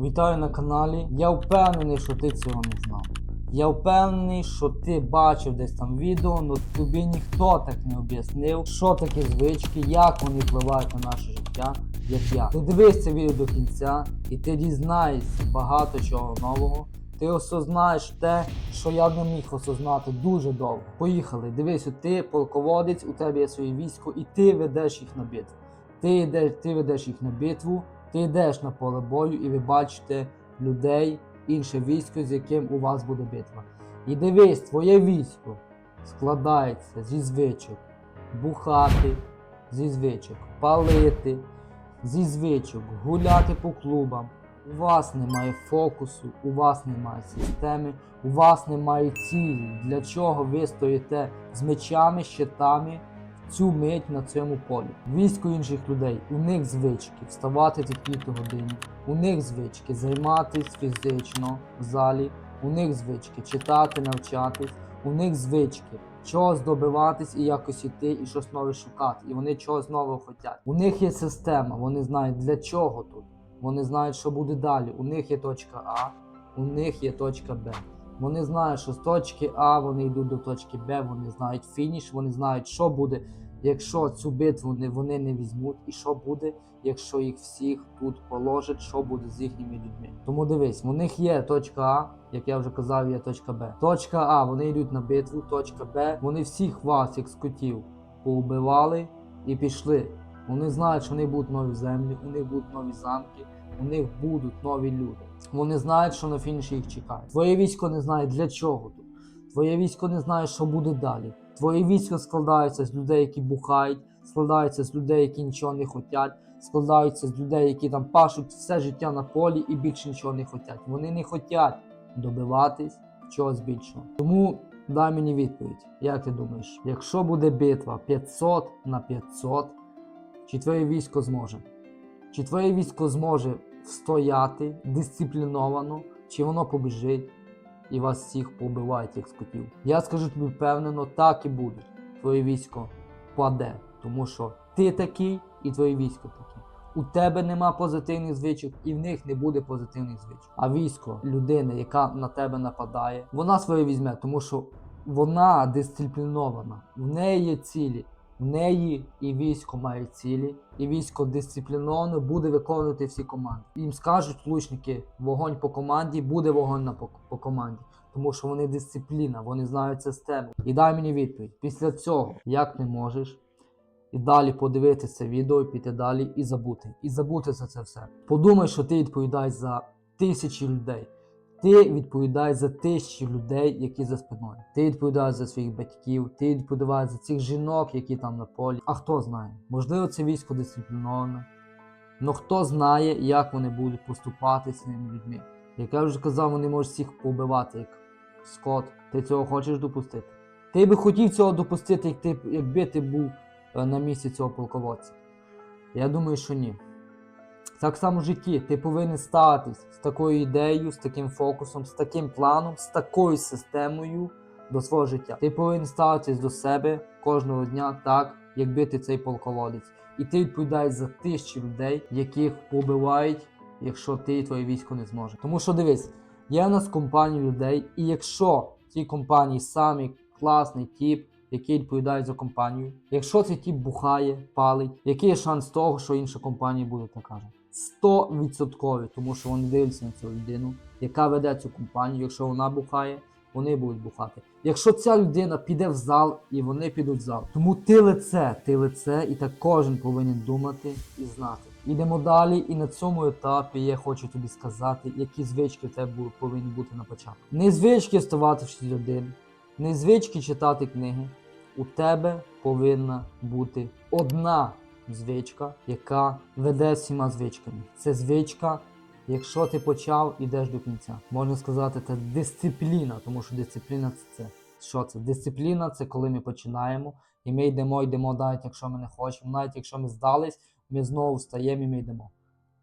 Вітаю на каналі. Я впевнений, що ти цього не знав. Я впевнений, що ти бачив десь там відео, але тобі ніхто так не об'яснив, що таке звички, як вони впливають на наше життя, як я. Ти дивись це відео до кінця, і ти дізнаєшся багато чого нового. Ти осознаєш те, що я не міг осознати дуже довго. Поїхали, дивись, ти полководець, у тебе є своє військо, і ти ведеш їх на битву. Ти йдеш, ти ведеш їх на битву, ти йдеш на поле бою, і ви бачите людей, інше військо, з яким у вас буде битва. І дивись, твоє військо складається зі звичок бухати, зі звичок палити, зі звичок гуляти по клубам. У вас немає фокусу, у вас немає системи, у вас немає цілі. Для чого ви стоїте з мечами, щитами цю мить на цьому полі? Військо інших людей, у них звички вставати такій-то годині, у них звички займатися фізично в залі, у них звички читати, навчатись, у них звички чогось добиватись і якось іти, і щось нове шукати. І вони чогось нового хочуть. У них є система, вони знають для чого тут. Вони знають, що буде далі. У них є точка А, у них є точка Б. Вони знають, що з точки А вони йдуть до точки Б, вони знають фініш, вони знають, що буде, якщо цю битву не, вони не візьмуть, і що буде, якщо їх всіх тут положать, що буде з їхніми людьми. Тому дивись, у них є точка А, як я вже казав, є точка Б. Точка А, вони йдуть на битву, точка Б, вони всіх вас, як скотів, поубивали і пішли. Вони знають, що в них будуть нові землі, у них будуть нові замки, у них будуть нові люди. Вони знають, що на фініші їх чекають. Твоє військо не знає для чого тут. Твоє військо не знає, що буде далі. Твоє військо складається з людей, які бухають, складається з людей, які нічого не хочуть, складається з людей, які там пашуть все життя на полі і більше нічого не хочуть. Вони не хочуть добиватись чогось більшого. Тому дай мені відповідь, як ти думаєш, якщо буде битва 500 на 500, чи твоє військо зможе? Чи твоє військо зможе встояти дисципліновано, чи воно побіжить і вас всіх побивають, як скотів? Я скажу тобі впевнено, так і буде. Твоє військо паде, тому що ти такий і твоє військо таке. У тебе нема позитивних звичок, і в них не буде позитивних звичок. А військо людини, яка на тебе нападає, вона своє візьме, тому що вона дисциплінована, в неї є цілі. В неї і військо має цілі, і військо дисципліновано буде виконувати всі команди. Їм скажуть лучники, вогонь по команді, буде вогонь на по, по команді. Тому що вони дисципліна, вони знають систему. І дай мені відповідь. Після цього, як не можеш, і далі подивитися відео, піти далі і забути. І забути за це все. Подумай, що ти відповідаєш за тисячі людей. Ти відповідаєш за тисячі людей, які за спиною. Ти відповідаєш за своїх батьків, ти відповідаєш за цих жінок, які там на полі. А хто знає? Можливо, це військо дисципліноване. Но хто знає, як вони будуть поступати з своїми людьми. Як я вже казав, вони можуть всіх побивати, як скот. Ти цього хочеш допустити? Ти би хотів цього допустити, як ти, якби ти був е, на місці цього полководця? Я думаю, що ні. Так само в житті ти повинен ставитись з такою ідеєю, з таким фокусом, з таким планом, з такою системою до свого життя. Ти повинен ставитись до себе кожного дня так, якби ти цей полководець. І ти відповідаєш за тисячі людей, яких побивають, якщо ти і твоє військо не зможе. Тому що дивись, є в нас компанія людей, і якщо в цій компанії самий класний тіп, який відповідає за компанію, якщо цей тіп бухає, палить, який є шанс того, що інша компанія буде така ж? 100%, тому що вони дивляться на цю людину, яка веде цю компанію. Якщо вона бухає, вони будуть бухати. Якщо ця людина піде в зал, і вони підуть в зал. Тому ти лице, ти лице, і так кожен повинен думати і знати. Ідемо далі, і на цьому етапі я хочу тобі сказати, які звички в тебе повинні бути на початку. Не звички вставати в 6 годин, не звички читати книги. У тебе повинна бути одна звичка, яка веде всіма звичками. Це звичка, якщо ти почав, ідеш до кінця. Можна сказати, це дисципліна, тому що дисципліна це це. Що це? Дисципліна це коли ми починаємо, і ми йдемо, йдемо, навіть якщо ми не хочемо, навіть якщо ми здались, ми знову встаємо і ми йдемо.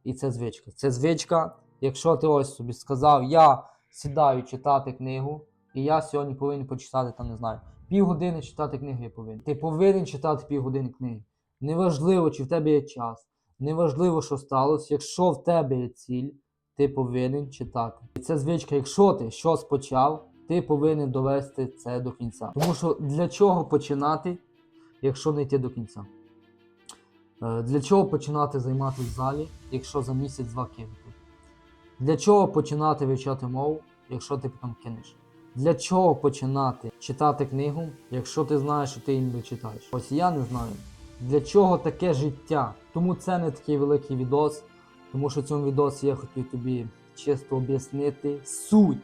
І це звичка. Це звичка, якщо ти ось собі сказав, я сідаю читати книгу, і я сьогодні повинен почитати, там не знаю, півгодини читати книгу я повинен. Ти повинен читати півгодини книги. Неважливо, чи в тебе є час, неважливо, що сталося. Якщо в тебе є ціль, ти повинен читати. І це звичка, якщо ти щось почав, ти повинен довести це до кінця. Тому що для чого починати, якщо не йти до кінця? Е, Для чого починати займатися в залі, якщо за місяць-два кинути? Для чого починати вивчати мову, якщо ти потім кинеш? Для чого починати читати книгу, якщо ти знаєш, що ти її не читаєш? Ось я не знаю. Для чого таке життя? Тому це не такий великий відос, тому що в цьому відосі я хотів тобі чисто об'яснити суть,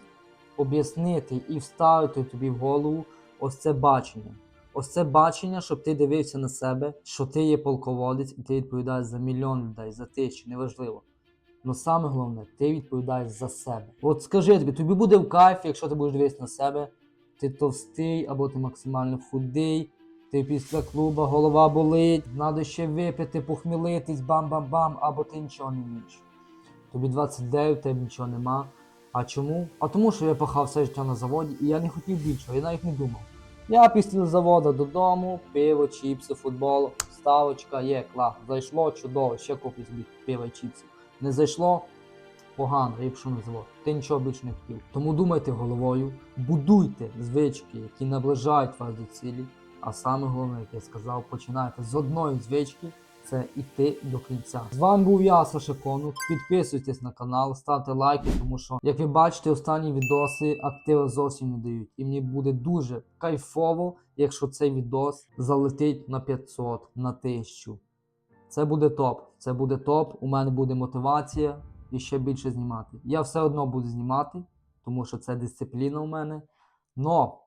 об'яснити і вставити тобі в голову ось це бачення. Ось це бачення, щоб ти дивився на себе, що ти є полководець і ти відповідаєш за мільйон людей, за тисячу, неважливо. Ну саме головне, ти відповідаєш за себе. От скажи тобі, тобі буде в кайфі, якщо ти будеш дивитися на себе, ти товстий або ти максимально худий, ти після клуба голова болить, треба ще випити, похмілитись, бам-бам-бам, або ти нічого не вмієш. Тобі 29, в тебе нічого нема. А чому? А тому, що я пахав все життя на заводі, і я не хотів більшого, я навіть не думав. Я після заводу додому, пиво, чіпси, футбол, ставочка, є, клас. Зайшло, чудово, ще куплю собі пиво і чіпси. Не зайшло погано, я пішов на завод. Ти нічого більше не хотів. Тому думайте головою, будуйте звички, які наближають вас до цілі. А саме головне, як я сказав, починайте з одної звички. Це йти до кінця. З вами був я, Саша Конук. Підписуйтесь на канал, ставте лайки, тому що, як ви бачите, останні відоси активи зовсім не дають. І мені буде дуже кайфово, якщо цей відос залетить на 500, на 1000. Це буде топ. Це буде топ. У мене буде мотивація і ще більше знімати. Я все одно буду знімати, тому що це дисципліна у мене. Но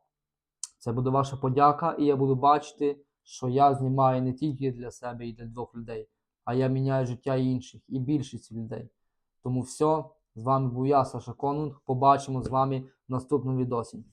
це буде ваша подяка, і я буду бачити, що я знімаю не тільки для себе і для двох людей, а я міняю життя інших і більшість людей. Тому все, з вами був я, Саша Конунг. Побачимо з вами в наступному відосі.